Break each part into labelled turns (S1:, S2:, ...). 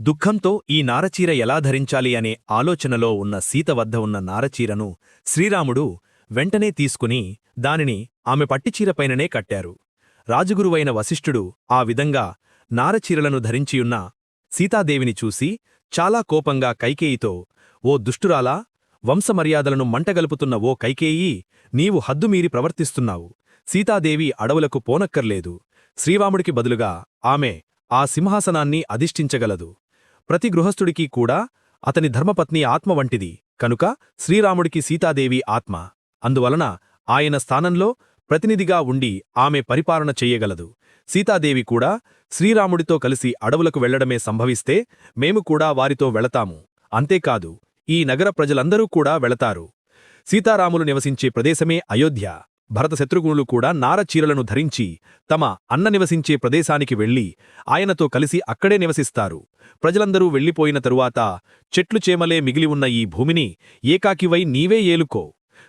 S1: దుఃఖంతో ఈ నారచీర ఎలా ధరించాలి అనే ఆలోచనలో ఉన్న సీత వద్ద ఉన్న నారచీరను శ్రీరాముడు వెంటనే తీసుకుని దానిని ఆమె పట్టిచీరపైననే కట్టారు. రాజగురువైన వశిష్ఠుడు ఆ విధంగా నారచీరలను ధరించియున్న సీతాదేవిని చూసి చాలా కోపంగా కైకేయితో ఓ దుష్టురాలా వంశమర్యాదలను మంటగలుపుతున్న ఓ కైకేయీ నీవు హద్దుమీరి ప్రవర్తిస్తున్నావు. సీతాదేవి అడవులకు పోనక్కర్లేదు. శ్రీరాముడికి బదులుగా ఆమె ఆ సింహాసనాన్ని అధిష్ఠించగలదు. ప్రతి గృహస్థుడికి కూడా అతని ధర్మపత్ని ఆత్మ వంటిది. కనుక శ్రీరాముడికి సీతాదేవి ఆత్మ. అందువలన ఆయన స్థానంలో ప్రతినిధిగా ఉండి ఆమె పరిపాలన చెయ్యగలదు సీతాదేవి కూడా శ్రీరాముడితో కలిసి అడవులకు వెళ్ళడమే సంభవిస్తే మేము కూడా వారితో వెళతాము. అంతేకాదు ఈ నగర ప్రజలందరూ కూడా వెళతారు. సీతారాములు నివసించే ప్రదేశమే అయోధ్య. భరత శత్రుఘ్నులు కూడా నారచీరలను ధరించి తమ అన్న నివసించే ప్రదేశానికి వెళ్ళి ఆయనతో కలిసి అక్కడే నివసిస్తారు. ప్రజలందరూ వెళ్ళిపోయిన తరువాత చెట్లు చేమలే మిగిలి ఉన్న ఈ భూమిని ఏకాకివై నీవే ఏలుకో.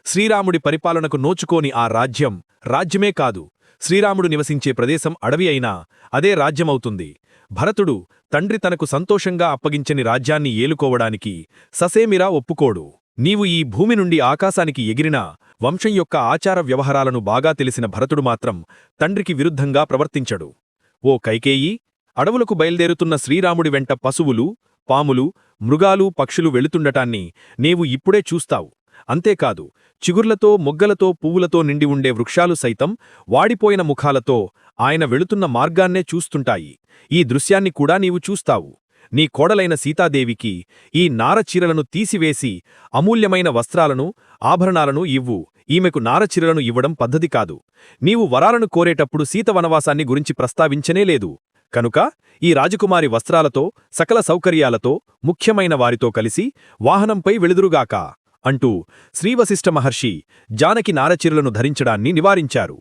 S1: శ్రీరాముడి పరిపాలనకు నోచుకోని ఆ రాజ్యం రాజ్యమే కాదు శ్రీరాముడు నివసించే ప్రదేశం అడవి అయినా అదే రాజ్యమవుతుంది. భరతుడు తండ్రి తనకు సంతోషంగా అప్పగించని రాజ్యాన్ని ఏలుకోవడానికి ససేమిరా ఒప్పుకోడు. నీవు ఈ భూమి నుండి ఆకాశానికి ఎగిరినా వంశం యొక్క ఆచార వ్యవహారాలను బాగా తెలిసిన భరతుడు మాత్రం తండ్రికి విరుద్ధంగా ప్రవర్తించడు. ఓ కైకేయి అడవులకు బయల్దేరుతున్న శ్రీరాముడి వెంట పశువులు పాములు మృగాలు పక్షులు వెళుతుండటాన్ని నీవు ఇప్పుడే చూస్తావు. అంతేకాదు చిగుర్లతో మొగ్గలతో పువ్వులతో నిండి ఉండే వృక్షాలు సైతం వాడిపోయిన ముఖాలతో ఆయన వెళుతున్న మార్గాన్నే చూస్తుంటాయి. ఈ దృశ్యాన్ని కూడా నీవు చూస్తావు. నీ కోడలైన సీతాదేవికి ఈ నారచీరలను తీసివేసి అమూల్యమైన వస్త్రాలను ఆభరణాలను ఇవ్వు. ఈమెకు నారచీరలను ఇవ్వడం పద్ధతి కాదు. నీవు వరాలను కోరేటప్పుడు సీత వనవాసాన్ని గురించి ప్రస్తావించనేలేదు కనుక ఈ రాజకుమారి వస్త్రాలతో సకల సౌకర్యాలతో ముఖ్యమైన వారితో కలిసి వాహనంపై వెళుదురుగాక అంటూ శ్రీవశిష్ఠ మహర్షి జానకి నారచీరలను ధరించడాన్ని నివారించారు.